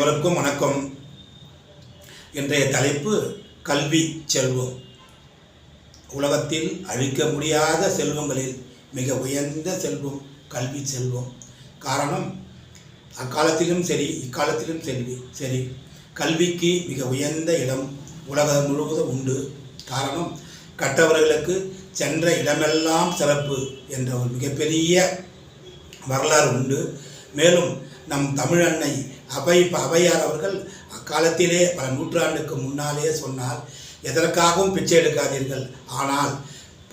அனைவருக்கும் வணக்கம். இன்றைய தலைப்பு கல்வி செல்வம். உலகத்தில் அழிக்க முடியாத செல்வங்களில் மிக உயர்ந்த செல்வம் கல்வி செல்வம். காரணம் அக்காலத்திலும் சரி இக்காலத்திலும் செல்வி சரி. கல்விக்கு மிக உயர்ந்த இடம் உலகம் முழுவதும் உண்டு. காரணம் கற்றவர்களுக்கு சென்ற இடமெல்லாம் சிறப்பு என்ற ஒரு மிகப்பெரிய வரலாறு உண்டு. மேலும் நம் தமிழன்னை அபை அவையார் அவர்கள் அக்காலத்திலே பல நூற்றாண்டுக்கு முன்னாலே சொன்னார் எதற்காகவும் பிச்சை எடுக்காதீர்கள். ஆனால்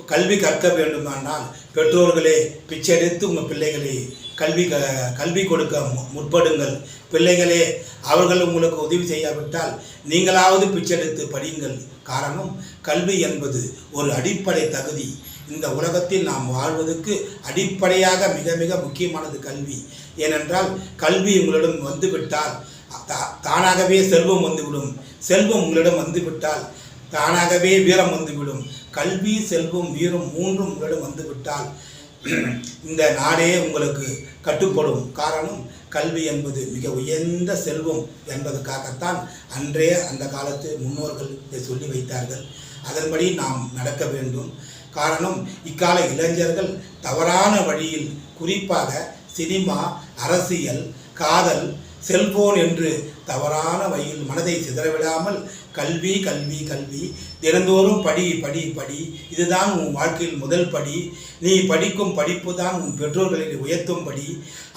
கல்வி கற்க வேண்டுமானால் பெற்றோர்களே பிச்சை எடுத்து உங்கள் பிள்ளைகளை கல்வி க கல்வி கொடுக்க மு- முற்படுங்கள். பிள்ளைகளே அவர்கள் உங்களுக்கு உதவி செய்யாவிட்டால் நீங்களாவது பிச்சை எடுத்து படியுங்கள். காரணம் கல்வி என்பது ஒரு அடிப்படை தகுதி. இந்த உலகத்தில் நாம் வாழ்வதற்கு அடிப்படையாக மிக மிக முக்கியமானது கல்வி. ஏனென்றால் கல்வி உங்களிடம் வந்துவிட்டால் தா- தானாகவே செல்வம் வந்துவிடும். செல்வம் உங்களிடம் வந்துவிட்டால் தானாகவே வீரம் வந்துவிடும். கல்வி செல்வம் வீரம் மூன்றும் உங்களிடம் வந்துவிட்டால் இந்த நாடே உங்களுக்கு கட்டுப்படும். காரணம் கல்வி என்பது மிக உயர்ந்த செல்வம் என்பதற்காகத்தான் அன்றே அந்த காலத்து முன்னோர்கள் இதை சொல்லி வைத்தார்கள். அதன்படி நாம் நடக்க வேண்டும். காரணம் இக்கால இளைஞர்கள் தவறான வழியில் குறிப்பாக சினிமா அரசியல் காதல் செல்போன் என்று தவறான வழியில் மனதை சிதறவிடாமல் கல்வி கல்வி கல்வி தினந்தோறும் படி படி படி இதுதான் உன் வாழ்க்கையில் முதல் படி. நீ படிக்கும் படிப்பு தான் உன் பெற்றோர்களை உயர்த்தும் படி.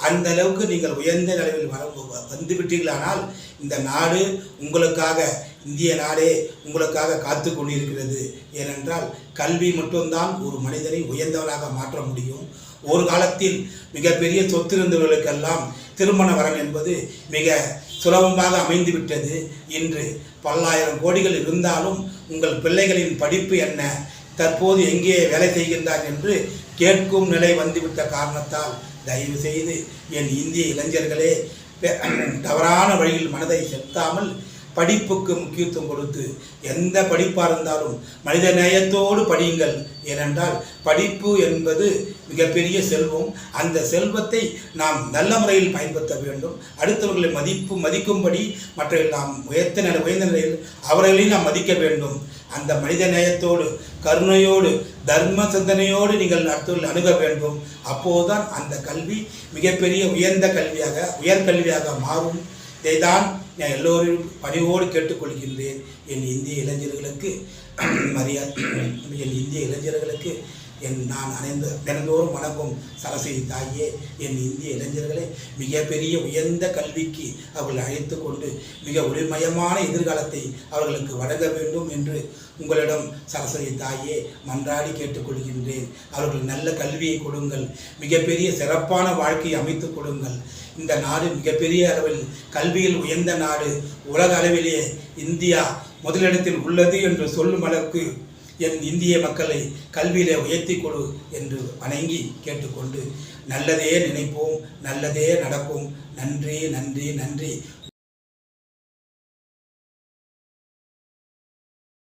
அந்த அளவுக்கு நீங்கள் உயர்ந்த நிலையில் வர வந்து விட்டீர்களானால் இந்த நாடு உங்களுக்காக இந்திய நாடே உங்களுக்காக காத்து கொண்டிருக்கிறது ஏனென்றால் கல்வி மட்டும்தான் ஒரு மனிதனை உயர்ந்தவனாக மாற்ற முடியும். ஒரு காலத்தில் மிகப்பெரிய சொத்து இருந்தவர்களுக்கெல்லாம் திருமண வரன் என்பது மிக சுலபமாக அமைந்துவிட்டது. இன்று பல்லாயிரம் கோடிகள் இருந்தாலும் உங்கள் பிள்ளைகளின் படிப்பு என்ன? தற்போது எங்கே வேலை செய்கின்றார் என்று கேட்கும் நிலை வந்துவிட்ட காரணத்தால் தயவு செய்து என் இந்திய இளைஞர்களே தவறான வழியில் மனதை செலுத்தாமல் படிப்புக்கு முக்கியத்துவம் கொடுத்து எந்த படிப்பாக இருந்தாலும் மனித நேயத்தோடு படியுங்கள். ஏனென்றால் படிப்பு என்பது மிகப்பெரிய செல்வம். அந்த செல்வத்தை நாம் நல்ல முறையில் பயன்படுத்த வேண்டும். அடுத்தவர்களை மதிப்பு மதிக்கும்படி மற்றவர்கள் நாம் உயர்த்த நிலை உயர்ந்த நிலையில் அவர்களையும் நாம் மதிக்க வேண்டும். அந்த மனித நேயத்தோடு கருணையோடு தர்ம சிந்தனையோடு நீங்கள் அடுத்தவர்கள் அணுக வேண்டும். அப்போதுதான் அந்த கல்வி மிகப்பெரிய உயர்ந்த கல்வியாக உயர்கல்வியாக மாறும். இதைதான் நான் எல்லோரையும் பணிவோடு கேட்டுக்கொள்கின்றேன். என் இந்திய இளைஞர்களுக்கு மரியாதை என் இந்திய இளைஞர்களுக்கு என் நான் அணைந்த தினந்தோறும் வணங்கும் சரஸ்வதி தாயே என் இந்திய இளைஞர்களை மிகப்பெரிய உயர்ந்த கல்விக்கு அவர்கள் அழைத்து கொண்டு மிக ஒளிமயமான எதிர்காலத்தை அவர்களுக்கு வழங்க வேண்டும் என்று உங்களிடம் சரஸ்வதி தாயே மன்றாடி கேட்டுக்கொள்கின்றேன் அவர்கள் நல்ல கல்வியை கொடுங்கள் மிகப்பெரிய சிறப்பான வாழ்க்கையை அமைத்துக் கொடுங்கள். இந்த நாடு மிகப்பெரிய அளவில் கல்வியில் உயர்ந்த நாடு. உலக அளவிலேயே இந்தியா முதலிடத்தில் உள்ளது என்று சொல்லும் அளவுக்கு என் இந்திய மக்களை கல்வியிலே உயர்த்தி கொடு என்று வணங்கி கேட்டுக்கொண்டு நல்லதே நினைப்போம் நல்லதே நடக்கும். நன்றி நன்றி நன்றி.